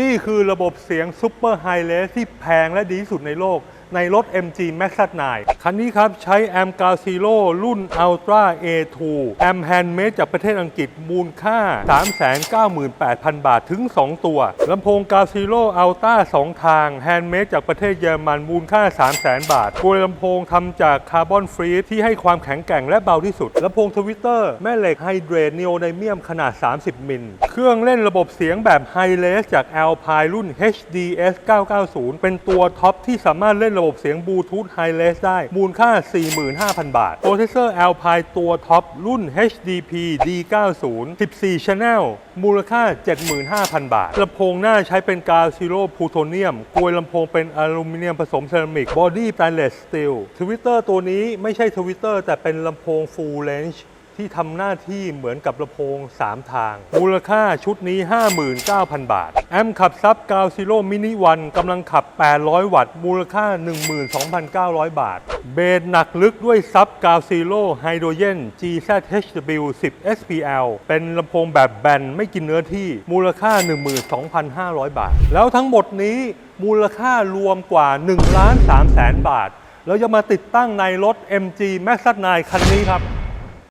นี่คือระบบเสียงซ u เปอร์ไฮเลสที่แพงและดีที่สุดในโลก ในรถ MG Max 9คันนี้ครับใช้แอมกาซิโ o รุ่น Ultra A2 แอมแฮนด์เมดจากประเทศอังกฤษมูลค่า 398,000 บาทถึง 2 ตัวลำโพงกาซิโ o Ultra 2ทางแฮนด์เมดจากประเทศเยอรมันมูลค่า 300,000 บาทตัวลำโพงทำจากคาร์บอนฟรีที่ให้ความแข็งแกร่งและเบาที่สุดลำโพงทวิตเตอร์แม่เหล็กไฮเดรตนีโอไดเมียมขนาด 30 มิล เครื่องเล่นระบบเสียงแบบไฮเลสจาก Alpine รุ่น HDS 990 เป็นตัวท็อปที่สามารถเล่นระบบบเสียงบลูทูธไฮเลสได้ มูลค่า 45,000 บาท โปรเซสเซอร์ Alpine ตัวท็อป รุ่น HDP D90 14 Channel มูลค่า 75,000 บาท ลำโพงหน้าใช้เป็นกาซิโร่พลูโทเนียมกลวยลำโพงเป็นอลูมิเนียมผสมเซรามิก บอดี้สแตนเลสสตีลทวิตเตอร์ตัวนี้ไม่ใช่ทวิตเตอร์แต่เป็นลำโพง full range ที่ทำหน้าที่เหมือนกับลำโพง 3 ทาง มูลค่าชุดนี้ 59,000 บาท แอมขับซับกาวซิโร่มินิวันกำลังขับ 800 วัตต์ มูลค่า 12,900 บาท เบสหนักลึกด้วยซับกาวซิโร่ไฮโดรเจน GZHW 10 SPL เป็นลำโพงแบบแบนไม่กินเนื้อที่ มูลค่า 12,500 บาท แล้วทั้งหมดนี้มูลค่ารวมกว่า1ล้าน3แสนบาทเราจะมาติดตั้งในรถ MG Max 9คันนี้ครับ